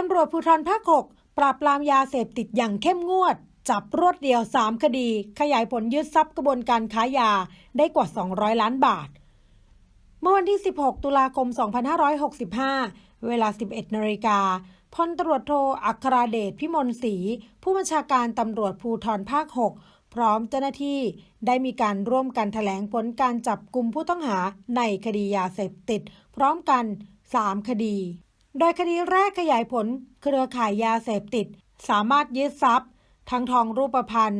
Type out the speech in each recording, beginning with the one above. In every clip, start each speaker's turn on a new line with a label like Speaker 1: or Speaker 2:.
Speaker 1: ตำรวจภูธรภาค6ปราบปรามยาเสพติดอย่างเข้มงวด จับรวดเดียว 3 คดี ขยายผลยึดทรัพย์กระบวนการค้ายาได้กว่า 200 ล้านบาท เมื่อวันที่ 16 ตุลาคม 2565 เวลา 11นาฬิกาพลตำรวจโทอัคราเดชพิมลศรีผู้บัญชาการตำรวจภูธรภาค 6 พร้อมเจ้าหน้าที่ได้มีการร่วมกันแถลงผลการจับกลุ่มผู้ต้องหาในคดียาเสพติด พร้อมกัน 3 คดี โดยคดีแรกขยายผลเครือข่ายยาเสพติด สามารถยึดทรัพย์ ทั้งทองรูปพรรณ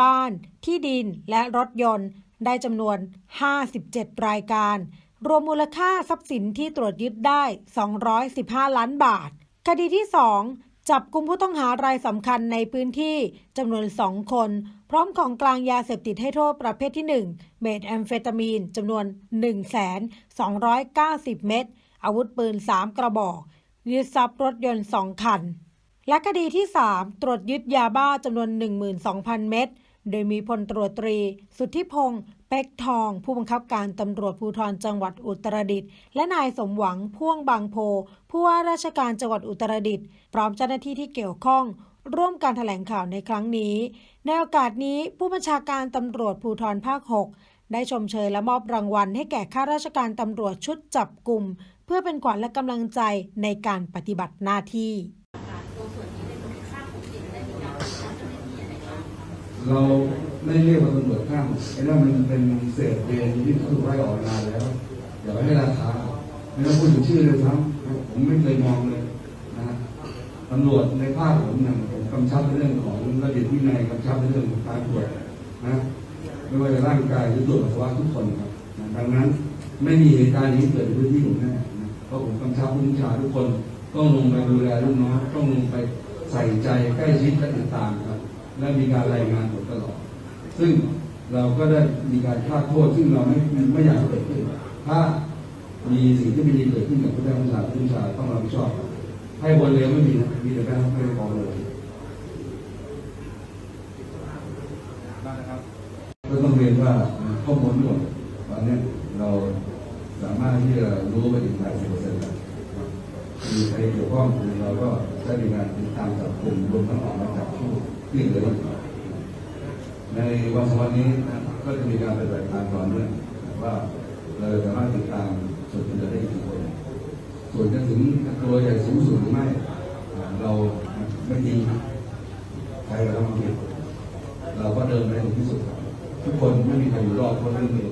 Speaker 1: บ้าน ที่ดินและรถยนต์ ได้จำนวน 57 รายการ รวมมูลค่าทรัพย์สินที่ตรวจยึดได้ 215 ล้านบาท คดีที่ 2 จับกลุ่มผู้ต้องหารายสำคัญในพื้นที่จำนวน 2 คน พร้อมของกลางยาเสพติดให้โทษประเภทที่ 1 เมทแอมเฟตามีนจำนวน 1,290 เม็ดอาวุธปืน 3 กระบอก ยึดทรัพย์รถยนต์ 2 คัน และคดีที่ 3 ตรวจยึดยาบ้าจำนวน 12,000 เม็ด โดยมีพลตรวจตรี สุทธิพงศ์เป็กทอง ผู้บังคับการตำรวจภูธรจังหวัดอุตรดิตถ์และนายสมหวังพ่วงบางโพ ผู้ว่าราชการจังหวัดอุตรดิตถ์พร้อมเจ้าหน้าที่ที่เกี่ยวข้องร่วมการแถลงข่าวในครั้งนี้ ในโอกาสนี้ผู้บัญชาการตำรวจภูธรภาค 6 ได้ชมเชยและมอบรางวัลให้แก่ข้าราชการตำรวจชุดจับกลุ่ม เพื่อเป็นขวัญและกำลังใจในการปฏิบัติหน้าที่
Speaker 2: เราไม่เรียกว่าตำรวจข้างไอ้นั่นมันเป็นเศษเดนที่ถูกไล่ออกนานแล้วอย่าไปให้ราคาไม่ต้องพูดถึงชื่อเลยซ้ำผมไม่เคยมองเลยนะฮะตำรวจในภาคผมเนี่ยผมกำชับในเรื่องของระเบียบวินัยกำชับในเรื่องของการตรวจนะ ไม่ว่าจะร่างกายหรือตรวจปัสสาวะทุกคนครับนะดังนั้นไม่มีเหตุการณ์นี้เกิดในพื้นที่ผมแน่เพราะผมกำชับผู้บัญชาทุกคนต้องลงไปดูแลลูกน้องต้องลงไปใส่ใจใกล้ชิดและติดตามครับ และมีการรายงานผลตลอด ซึ่งเราก็ได้มีการคาดโทษซึ่งเราไม่ไม่อยากเกิดขึ้น ถ้ามีสิ่งที่ไม่ดีเกิดขึ้นกับผู้ได้ผู้ชาผู้ชาต้องรับผิดชอบ ให้บนเรือไม่มีนะมีแต่การให้กองเลยก็ต้องเรียนว่าข้อมูลทั้งหมดตอนนี้เราสามารถที่จะรู้ไปถึงหลายสิบเปอร์เซ็นต์แล้วครับมีใครเกี่ยวข้องเราก็ได้มีการติดตามจับกลุ่มรวมทั้งออกมาจับผู้ที่เหลืออยู่ในวันสองวันนี้ก็จะมีการปฏิบัติการต่อเนื่องว่าเราจะสามารถติดตามส่วนที่จะได้กี่คนส่วนจะถึงตัวใหญ่สูงสุดหรือไม่เราไม่ยิงใครก็ต้องผิดเราก็เดินไปให้ถึงที่สุด ทุกคนไม่มีใครอยู่รอดเพราะเรื่องนี้